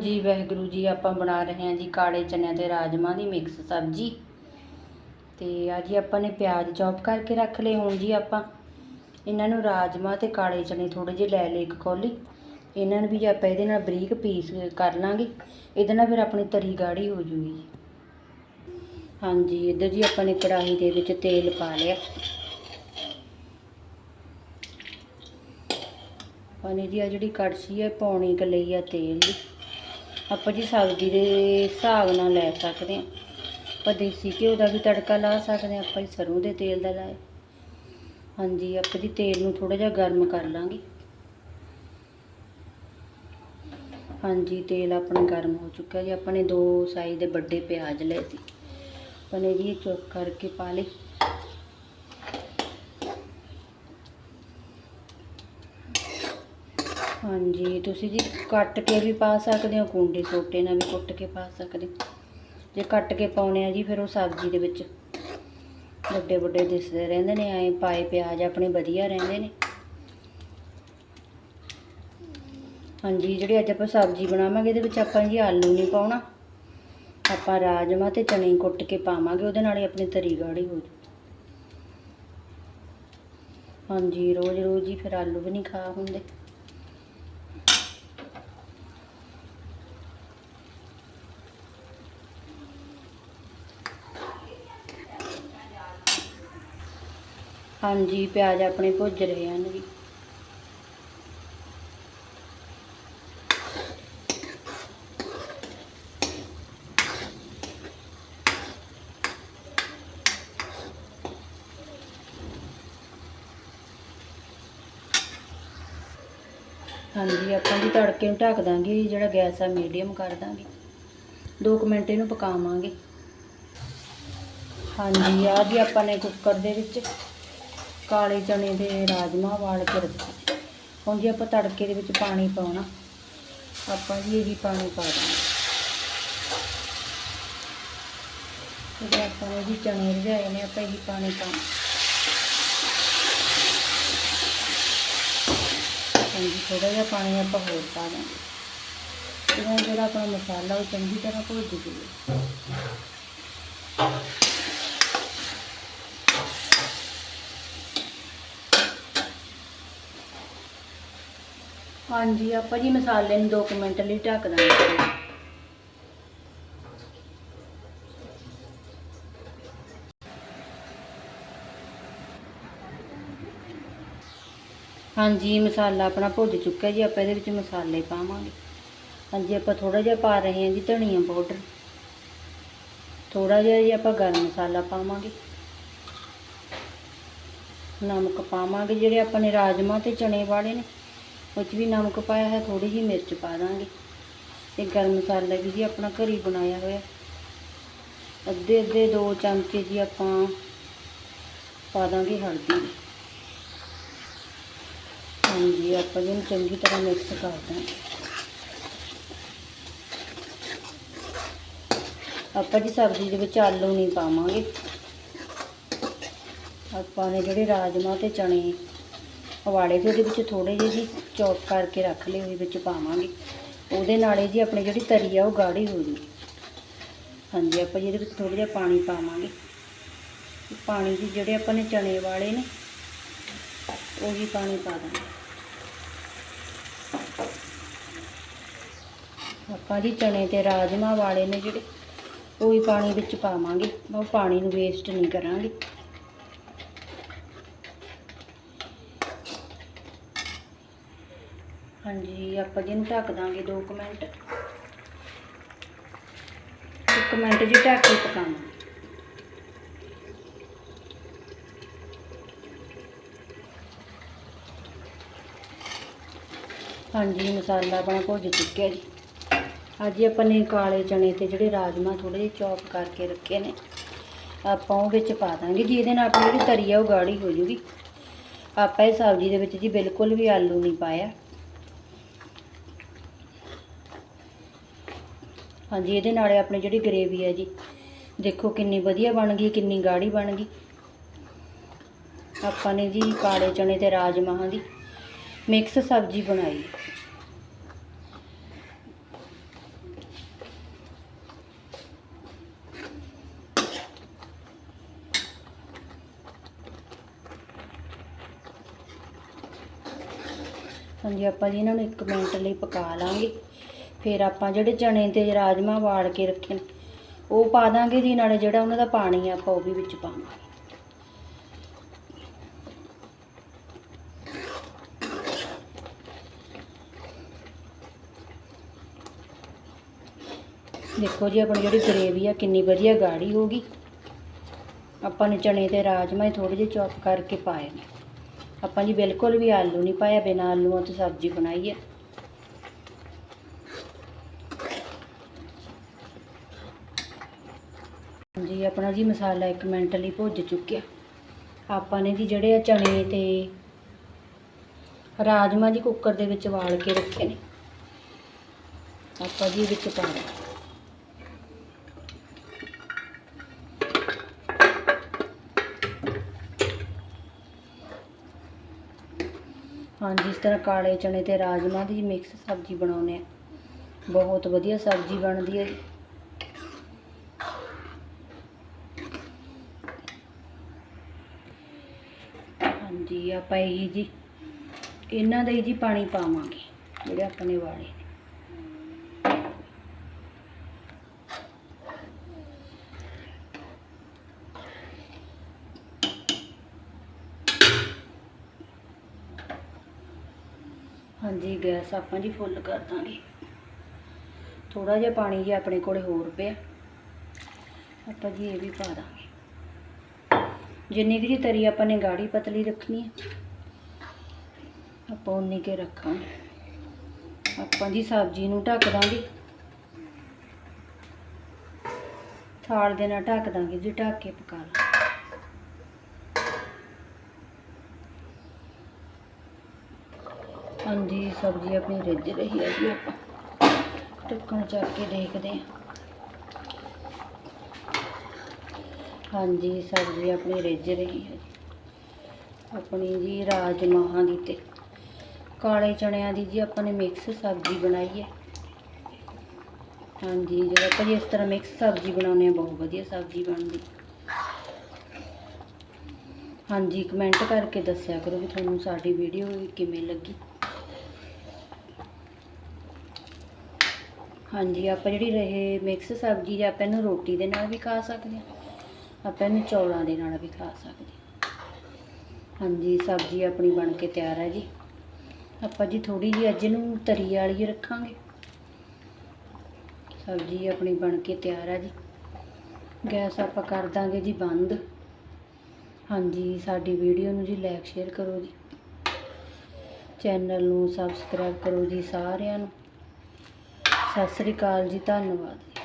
ਜੀ ਵਾਹਿਗੁਰੂ ਜੀ, ਆਪਾਂ ਬਣਾ ਰਹੇ ਹਾਂ ਜੀ ਕਾਲੇ ਚਨਿਆਂ ਤੇ ਰਾਜਮਾ ਦੀ ਮਿਕਸ ਸਬਜ਼ੀ। ਤੇ ਅੱਜ ਜੀ ਆਪਾਂ ਨੇ ਪਿਆਜ਼ ਚੌਪ ਕਰਕੇ ਰੱਖ ਲਏ, ਹੁਣ ਜੀ ਆਪਾਂ ਇਹਨਾਂ ਨੂੰ ਰਾਜਮਾ ਤੇ ਕਾਲੇ ਚਨੇ ਥੋੜੇ ਜਿਹੇ ਲੈ ਲਏ ਇੱਕ ਕੌਲੀ। ਇਹਨਾਂ ਨੂੰ ਵੀ ਆਪਾਂ ਇਹਦੇ ਨਾਲ ਬਰੀਕ ਪੀਸ ਕਰ ਲਾਂਗੇ। ਇਹਦੇ ਨਾਲ ਫਿਰ ਆਪਣੀ ਤਰੀ ਗਾੜੀ ਹੋ ਜੂਗੀ ਜੀ। ਹਾਂਜੀ, ਇੱਧਰ ਜੀ ਆਪਾਂ ਨੇ ਕੜਾਹੀ ਦੇ ਵਿੱਚ ਤੇਲ ਪਾ ਲਿਆ। ਪਾਣੀ ਦੀ ਆ ਜਿਹੜੀ ਕੜਛੀ ਹੈ, ਪਾਉਣੀ ਕੁ ਲਈ ਆ ਤੇਲ। ਦੀ ਆਪਾਂ ਜੀ ਸਬਜ਼ੀ ਦੇ ਹਿਸਾਬ ਨਾਲ ਲੈ ਸਕਦੇ ਹਾਂ। ਆਪਾਂ ਦੇਸੀ ਘਿਓ ਦਾ ਵੀ ਤੜਕਾ ਲਾ ਸਕਦੇ ਹਾਂ, ਆਪਾਂ ਜੀ ਸਰੋਂ ਦੇ ਤੇਲ ਦਾ ਲਾਏ। ਹਾਂਜੀ, ਆਪਾਂ ਜੀ ਤੇਲ ਨੂੰ ਥੋੜਾ ਜਿਹਾ ਗਰਮ ਕਰ ਲਾਂਗੇ। ਹਾਂਜੀ, ਤੇਲ ਆਪਣਾ ਗਰਮ ਹੋ ਚੁੱਕਾ ਜੀ। ਆਪਾਂ ਨੇ ਦੋ ਸਾਈਜ਼ ਦੇ ਵੱਡੇ ਪਿਆਜ਼ ਲਏ ਸੀ। ਆਪਾਂ ਨੇ ਜੀ ਚੁੱਕ ਕਰਕੇ ਪਾ ਲਏ। ਹਾਂਜੀ, ਤੁਸੀਂ ਜੀ ਕੱਟ ਕੇ ਵੀ ਪਾ ਸਕਦੇ ਹੋ, ਕੁੰਡੇ ਸੋਟੇ ਨਾਲ ਵੀ ਕੁੱਟ ਕੇ ਪਾ ਸਕਦੇ ਹੋ। ਜੇ ਕੱਟ ਕੇ ਪਾਉਣੇ ਆ ਜੀ, ਫਿਰ ਉਹ ਸਬਜ਼ੀ ਦੇ ਵਿੱਚ ਵੱਡੇ ਵੱਡੇ ਦਿਸਦੇ ਰਹਿੰਦੇ ਨੇ, ਐਂ ਪਾਏ ਪਿਆਜ਼ ਆਪਣੇ ਵਧੀਆ ਰਹਿੰਦੇ ਨੇ। ਹਾਂਜੀ, ਜਿਹੜੀ ਅੱਜ ਆਪਾਂ ਸਬਜ਼ੀ ਬਣਾਵਾਂਗੇ, ਇਹਦੇ ਵਿੱਚ ਆਪਾਂ ਜੀ ਆਲੂ ਨਹੀਂ ਪਾਉਣਾ। ਆਪਾਂ ਰਾਜਮਾ ਤੇ ਚਨੇ ਕੁੱਟ ਕੇ ਪਾਵਾਂਗੇ, ਉਹਦੇ ਨਾਲ ਹੀ ਆਪਣੀ ਤਰੀ ਗਾੜੀ ਹੋ ਜੂ। ਹਾਂਜੀ ਰੋਜ਼ ਰੋਜ਼ ਹੀ ਫਿਰ ਆਲੂ ਵੀ ਨਹੀਂ ਖਾ ਹੁੰਦੇ। ਹਾਂਜੀ, ਪਿਆਜ਼ ਆਪਣੇ ਭੁੱਜ ਰਹੇ ਹਨ ਜੀ। ਹਾਂਜੀ, ਆਪਾਂ ਵੀ ਤੜਕੇ ਨੂੰ ਢੱਕ ਦਾਂਗੇ, ਜਿਹੜਾ ਗੈਸ ਆ ਮੀਡੀਅਮ ਕਰ ਦਾਂਗੇ। 2 ਮਿੰਟ ਇਹਨੂੰ ਪਕਾਵਾਂਗੇ। ਹਾਂਜੀ, ਆ ਜੀ ਆਪਾਂ ਨੇ ਕੁੱਕਰ ਦੇ ਵਿੱਚ। ਕਾਲੇ ਚਨੇ ਦੇ ਰਾਜਮਾ ਵਾਲ ਕੇ ਰੱਖੇ। ਹੁਣ ਜੀ ਆਪਾਂ ਤੜਕੇ ਦੇ ਵਿੱਚ ਪਾਣੀ ਪਾਉਣਾ। ਆਪਾਂ ਜੀ ਇਹੀ ਪਾਣੀ ਪਾ ਦਾਂਗੇ ਜਿਹੜੇ ਆਪਾਂ ਨੇ ਜੀ ਚਨੇ ਰਜਾਏ ਨੇ, ਆਪਾਂ ਇਹੀ ਪਾਣੀ ਪਾਉਣਾ। ਹਾਂਜੀ ਥੋੜਾ ਜਿਹਾ ਪਾਣੀ ਆਪਾਂ ਹੋਰ ਪਾ ਦਾਂਗੇ ਇਹਦਾ ਜਿਹੜਾ ਆਪਣਾ ਮਸਾਲਾ ਉਹ ਚੰਗੀ ਤਰ੍ਹਾਂ ਭੁੱਜ ਜੂਗਾ ਹਾਂਜੀ, ਆਪਾਂ ਜੀ ਮਸਾਲੇ ਨੂੰ 2 ਮਿੰਟ ਲਈ ਢੱਕ ਦਾਂਗੇ। ਹਾਂਜੀ, ਮਸਾਲਾ ਆਪਣਾ ਭੁੱਜ ਚੁੱਕਾ ਜੀ, ਆਪਾਂ ਇਹਦੇ ਵਿੱਚ ਮਸਾਲੇ ਪਾਵਾਂਗੇ। ਹਾਂਜੀ, ਆਪਾਂ ਥੋੜਾ ਜਿਹਾ ਪਾ ਰਹੇ ਹਾਂ ਜੀ ਧਨੀਆ ਪਾਊਡਰ। ਥੋੜਾ ਜਿਹਾ ਜੀ ਆਪਾਂ ਗਰਮ ਮਸਾਲਾ ਪਾਵਾਂਗੇ। ਨਮਕ ਪਾਵਾਂਗੇ, ਜਿਹੜੇ ਆਪਾਂ ਨੇ ਰਾਜਮਾ ਤੇ ਚਣੇ ਵਾਲੇ ਨੇ। ਉਹ 'ਚ ਵੀ ਨਮਕ ਪਾਇਆ ਹੈ ਥੋੜੀ ਜਿਹੀ ਮਿਰਚ ਪਾ ਦਾਂਗੇ। ਤੇ ਗਰਮ ਮਸਾਲਾ ਵੀ ਜੀ ਆਪਣਾ ਘਰ ਹੀ ਬਣਾਇਆ ਹੋਇਆ। ਅੱਧੇ ਅੱਧੇ ਦੋ ਚਮਚੇ ਜੀ ਆਪਾਂ ਪਾ ਦਾਂਗੇ ਹਲਦੀ। ਹਾਂਜੀ, ਆਪਾਂ ਜੀ ਇਹਨੂੰ ਚੰਗੀ ਤਰ੍ਹਾਂ ਮਿਕਸ ਕਰ ਦਾਂਗੇ। ਆਪਾਂ ਜੀ ਸਬਜ਼ੀ ਦੇ ਵਿੱਚ ਆਲੂ ਨਹੀਂ ਪਾਵਾਂਗੇ। ਆਪਾਂ ਨੇ ਜਿਹੜੇ ਰਾਜਮਾ ਤੇ ਚਣੇ ਉਬਾਲੇ ਤੇ ਉਹਦੇ ਵਿੱਚ ਥੋੜੇ ਜਿਹੇ ਜੀ ਚੌਪ ਕਰਕੇ ਰੱਖ ਲਏ, ਉਹਦੇ ਵਿੱਚ ਪਾਵਾਂਗੇ। ਉਹਦੇ ਨਾਲੇ ਜੀ ਆਪਣੀ ਜਿਹੜੀ ਤਰੀ ਆ, ਉਹ ਗਾੜੀ ਹੋ ਜੂ। ਹਾਂਜੀ, ਆਪਾਂ ਜਿਹਦੇ ਵਿੱਚ ਥੋੜਾ ਜਿਹਾ ਪਾਣੀ ਪਾਵਾਂਗੇ। ਪਾਣੀ ਦੀ ਜਿਹੜੇ ਆਪਾਂ ਨੇ ਚਣੇ ਵਾਲੇ ਨੇ, ਉਹ ਵੀ ਪਾਣੀ ਪਾ ਦਾਂਗੇ। ਆਪਾਂ ਜੀ ਚਣੇ ਤੇ ਰਾਜਮਾ ਵਾਲੇ ਨੇ ਜਿਹੜੇ, ਉਹ ਹੀ ਪਾਣੀ ਵਿੱਚ ਪਾਵਾਂਗੇ। ਉਹ ਪਾਣੀ ਨੂੰ ਵੇਸਟ ਨਹੀਂ ਕਰਾਂਗੇ। ਹਾਂਜੀ, ਆਪਾਂ ਜੀ ਇਹਨੂੰ ਢੱਕ ਦਾਂਗੇ 2 ਮਿੰਟ। 1 ਮਿੰਟ ਜੀ ਢੱਕ ਕੇ ਪਕਾਵਾਂਗੇ। ਹਾਂਜੀ, ਮਸਾਲਾ ਆਪਣਾ ਭੁੱਜ ਚੁੱਕਿਆ ਜੀ। ਅੱਜ ਆਪਾਂ ਨੇ ਕਾਲੇ ਚਣੇ ਤੇ ਜਿਹੜੇ ਰਾਜਮਾ ਥੋੜੇ ਜਿਹੇ ਚੌਪ ਕਰਕੇ ਰੱਖੇ ਨੇ, ਆਪਾਂ ਉਹ ਵਿੱਚ ਪਾ ਦਾਂਗੇ ਜਿਹਦੇ ਨਾਲ ਆਪਣੀ ਜਿਹੜੀ ਤਰੀ ਆ ਉਹ ਗਾੜੀ ਹੋ ਜੂਗੀ। ਆਪਾਂ ਇਹ ਸਬਜ਼ੀ ਦੇ ਵਿੱਚ ਜੀ ਬਿਲਕੁਲ ਵੀ ਆਲੂ ਨਹੀਂ ਪਾਇਆ। ਹਾਂਜੀ, ਇਹਦੇ ਨਾਲੇ ਆਪਣੀ ਜਿਹੜੀ ਗਰੇਵੀ ਹੈ ਜੀ, ਦੇਖੋ ਕਿੰਨੀ ਵਧੀਆ ਬਣ ਗਈ, ਕਿੰਨੀ ਗਾੜੀ ਬਣ ਗਈ। ਆਪਾਂ ਨੇ ਜੀ ਕਾਲੇ ਚਣੇ ਤੇ ਰਾਜਮਾਹਾਂ ਦੀ ਮਿਕਸ ਸਬਜ਼ੀ ਬਣਾਈ। ਹਾਂਜੀ, ਆਪਾਂ ਜੀ ਇਹਨਾਂ ਨੂੰ 1 ਮਿੰਟ ਲਈ ਪਕਾ ਲਾਂਗੇ। ਫਿਰ ਆਪਾਂ ਜਿਹੜੇ ਚਣੇ ਤੇ ਰਾਜਮਾ ਵਾੜ ਕੇ ਰੱਖੇ ਨੇ, ਉਹ ਪਾ ਦਾਂਗੇ ਜੀ, ਨਾਲੇ ਜਿਹੜਾ ਉਹਨਾਂ ਦਾ ਪਾਣੀ ਆ, ਆਪਾਂ ਉਹ ਵੀ ਵਿੱਚ ਪਾਵਾਂਗੇ। ਦੇਖੋ ਜੀ, ਆਪਣੀ ਜਿਹੜੀ ਗਰੇਵੀ ਆ, ਕਿੰਨੀ ਵਧੀਆ ਗਾੜੀ ਹੋ ਗਈ। ਆਪਾਂ ਨੇ ਚਣੇ ਤੇ ਰਾਜਮਾ ਹੀ ਥੋੜੇ ਜਿਹੇ ਚੌਪ ਕਰਕੇ ਪਾਏ ਨੇ। ਆਪਾਂ ਜੀ ਬਿਲਕੁਲ ਵੀ ਆਲੂ ਨਹੀਂ ਪਾਇਆ, ਬਿਨਾਂ ਆਲੂਆਂ ਤੋਂ ਸਬਜ਼ੀ ਬਣਾਈ ਹੈ ਜੀ ਆਪਣਾ ਜੀ ਮਸਾਲਾ 1 ਮਿੰਟ ਲਈ ਭੁੱਜ ਚੁੱਕਿਆ। ਆਪਾਂ ਨੇ ਜੀ ਜਿਹੜੇ ਆ ਚਣੇ ਤੇ ਰਾਜਮਾ ਜੀ ਕੁੱਕਰ ਦੇ ਵਿੱਚ ਵਾਲ ਕੇ ਰੱਖੇ ਨੇ, ਆਪਾਂ ਜੀ ਵਿੱਚ ਪਾ ਦਿੰਦੇ ਹਾਂਜੀ ਇਸ ਤਰ੍ਹਾਂ ਕਾਲੇ ਚਣੇ ਤੇ ਰਾਜਮਾ ਦੀ ਮਿਕਸ ਸਬਜ਼ੀ ਬਣਾਉਨੇ ਆ ਬਹੁਤ ਵਧੀਆ ਸਬਜ਼ੀ ਬਣਦੀ ਹੈ ਜੀ ਹਾਂਜੀ ਆਪਾਂ ਇਹ ਜੀ, ਇਹਨਾਂ ਦਾ ਹੀ ਜੀ ਪਾਣੀ ਪਾਵਾਂਗੇ, ਜਿਹੜੇ ਆਪਣੇ ਵਾਲੇ। ਨੇ ਹਾਂਜੀ, ਗੈਸ ਆਪਾਂ ਜੀ ਫੁੱਲ ਕਰ ਦਾਂਗੇ। ਥੋੜਾ ਜਿਹਾ ਪਾਣੀ ਜੀ ਆਪਣੇ ਕੋਲੇ ਹੋਰ ਪਿਆ। ਆਪਾਂ ਜੀ ਇਹ ਵੀ ਪਾ ਦਾਂ ਜਿੰਨੀ ਕੁ ਜੀ ਤਰੀ ਆਪਾਂ ਨੇ ਗਾੜੀ ਪਤਲੀ ਰੱਖਣੀ ਹੈ ਆਪਾਂ ਉਨੀ ਕੇ ਰੱਖਾਂਗੇ। ਆਪਾਂ ਜੀ ਸਬਜ਼ੀ ਨੂੰ ਢੱਕ ਦਾਂਗੇ। ਥਾਲ ਦੇ ਨਾਲ ਢੱਕ ਦਾਂਗੇ ਜੀ, ਢੱਕ ਕੇ ਪਕਾ ਲਾਂ। ਹਾਂਜੀ, ਸਬਜ਼ੀ ਆਪਣੀ ਰਿੱਝ ਰਹੀ ਹੈ ਜੀ, ਆਪਾਂ ਢੱਕਣ ਚੱਕ ਕੇ ਦੇਖਦੇ ਹਾਂ। ਹਾਂਜੀ ਸਬਜ਼ੀ ਆਪਣੀ ਰਿੱਝ ਰਹੀ ਹੈ। ਜੀ ਆਪਣੀ ਜੀ ਰਾਜਮਾਹਾਂ ਦੀ ਤੇ। ਕਾਲੇ ਚਣਿਆਂ ਦੀ ਜੀ ਆਪਾਂ ਨੇ ਮਿਕਸ ਸਬਜ਼ੀ ਬਣਾਈ ਹੈ। ਹਾਂਜੀ ਜਦੋਂ ਆਪਾਂ ਜੀ ਇਸ ਤਰ੍ਹਾਂ ਮਿਕਸ ਸਬਜ਼ੀ ਬਣਾਉਂਦੇ ਆ ਬਹੁਤ ਵਧੀਆ ਸਬਜ਼ੀ ਬਣਦੀ। ਹਾਂਜੀ ਕਮੈਂਟ ਕਰਕੇ ਦੱਸਿਆ ਕਰੋ ਵੀ ਤੁਹਾਨੂੰ ਸਾਡੀ ਵੀਡੀਓ ਕਿਵੇਂ ਲੱਗੀ। ਹਾਂਜੀ, ਆਪਾਂ ਜਿਹੜੀ ਰਹੇ ਮਿਕਸ ਸਬਜ਼ੀ ਆ ਆਪਾਂ ਇਹਨੂੰ ਰੋਟੀ ਦੇ ਨਾਲ ਵੀ ਖਾ ਸਕਦੇ ਹਾਂ। ਆਪਾਂ ਇਹਨੂੰ ਚੌਲਾਂ ਦੇ ਨਾਲ ਵੀ ਖਾ ਸਕਦੇ ਹਾਂਜੀ, ਸਬਜ਼ੀ ਆਪਣੀ ਬਣ ਕੇ ਤਿਆਰ ਹੈ ਜੀ। ਆਪਾਂ ਜੀ ਥੋੜੀ ਜਿਹੀ ਅੱਜ ਇਹਨੂੰ ਤਰੀ ਵਾਲੀ ਰੱਖਾਂਗੇ। ਸਬਜ਼ੀ ਆਪਣੀ ਬਣ ਕੇ ਤਿਆਰ ਹੈ ਜੀ। ਗੈਸ ਆਪਾਂ ਕਰ ਦਾਂਗੇ ਜੀ ਬੰਦ। ਹਾਂਜੀ, ਸਾਡੀ ਵੀਡੀਓ ਨੂੰ ਜੀ ਲਾਈਕ, ਸ਼ੇਅਰ ਕਰੋ ਜੀ। ਚੈਨਲ ਨੂੰ ਸਬਸਕ੍ਰਾਈਬ ਕਰੋ ਜੀ ਸਾਰਿਆਂ ਨੂੰ। ਸਤਿ ਸ੍ਰੀ ਅਕਾਲ ਜੀ, ਧੰਨਵਾਦ।